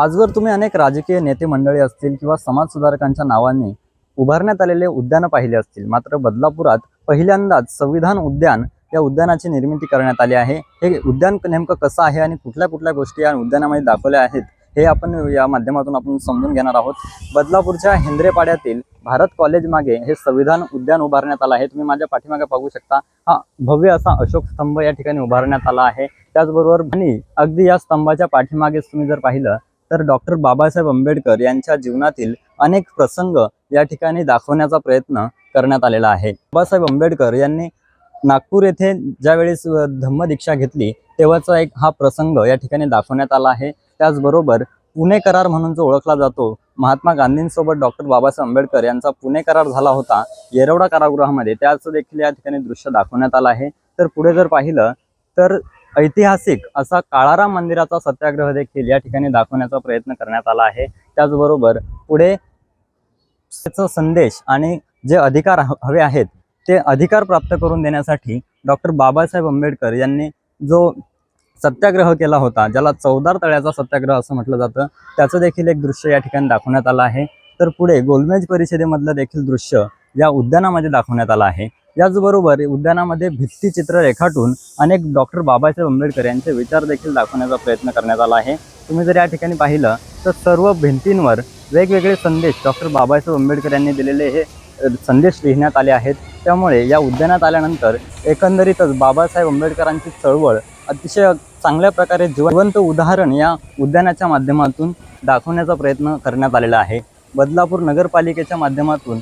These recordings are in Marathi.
आजवर तुम्ही अनेक राजकीय नेते मंडळी असतील किंवा समाजसुधारकांच्या नावाने उभारण्यात आलेले उद्यानं पाहिले असतील. मात्र बदलापुरात पहिल्यांदाच संविधान उद्यान या उद्यानाची निर्मिती करण्यात आली आहे. हे उद्यान नेमकं कसं आहे आणि कुठल्या कुठल्या गोष्टी या उद्यानामध्ये दाखवल्या आहेत हे आपण या माध्यमातून आपण समजून घेणार आहोत. बदलापूरच्या हिंद्रेपाड्यातील भारत कॉलेज मागे हे संविधान उद्यान उभारण्यात आलं आहे. तुम्ही माझ्या पाठीमागे पाहू शकता हा भव्य असा अशोक स्तंभ या ठिकाणी उभारण्यात आला आहे. त्याचबरोबर आणि अगदी या स्तंभाच्या पाठीमागेच तुम्ही जर पाहिलं तर डॉक्टर बाबासाहेब आंबेडकर यांच्या जीवनातील अनेक प्रसंग या ठिकाणी दाखवण्याचा प्रयत्न करण्यात आलेला आहे. बाबासाहेब आंबेडकर यांनी नागपूर येथे ज्यावेळेस धम्म धम्मदीक्षा घेतली तेव्हाचा एक हा प्रसंग या ठिकाणी दाखवण्यात आला आहे. त्याचबरोबर पुणे करार म्हणून जो ओळखला जातो महात्मा गांधींसोबत डॉक्टर बाबासाहेब आंबेडकर यांचा पुणे करार झाला होता येरवडा कारागृहामध्ये त्याचं देखील या ठिकाणी दृश्य दाखवण्यात आलं आहे. तर पुढे जर पाहिलं तर ऐतिहासिक असा काळाराम मंदिराचा सत्याग्रह देखील या ठिकाणी दाखवण्याचा प्रयत्न करण्यात आला आहे. त्याचबरोबर पुढे त्याचा संदेश आणि जे अधिकार हवे आहेत ते अधिकार प्राप्त करून देण्यासाठी डॉक्टर बाबासाहेब आंबेडकर यांनी जो सत्याग्रह केला होता ज्याला चौदार तळ्याचा सत्याग्रह असं म्हटलं जातं त्याचं देखील एक दृश्य या ठिकाणी दाखवण्यात आलं आहे. तर पुढे गोलमेज परिषदेमधलं देखील दृश्य या उद्यानामध्ये दाखवण्यात आलं आहे. याचबरोबर उद्यानामध्ये भित्तीचित्र रेखाटून अनेक डॉक्टर बाबासाहेब आंबेडकर यांचे विचार देखील दाखवण्याचा प्रयत्न करण्यात आला आहे. तुम्ही जर या ठिकाणी पाहिलं तर सर्व भिंतींवर वेगवेगळे संदेश डॉक्टर बाबासाहेब आंबेडकर यांनी दिलेले हे संदेश लिहिण्यात आले आहेत. त्यामुळे या उद्यानात आल्यानंतर एकंदरीतच बाबासाहेब आंबेडकरांची चळवळ अतिशय चांगल्या प्रकारे जिवंत उदाहरण या उद्यानाच्या माध्यमातून दाखवण्याचा प्रयत्न करण्यात आलेला आहे. बदलापूर नगरपालिकेच्या माध्यमातून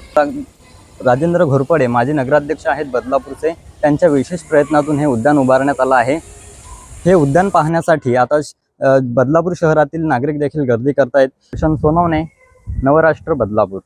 राजेंद्र घोरपडे माजी नगराध्यक्ष आहेत बदलापूरचे त्यांच्या विशेष प्रयत्नातून हे उद्यान उभारण्यात आलं आहे. हे उद्यान पाहण्यासाठी आता बदलापूर शहरातील नागरिक देखील गर्दी करतायत. किशन सोनवणे नवराष्ट्र बदलापूर.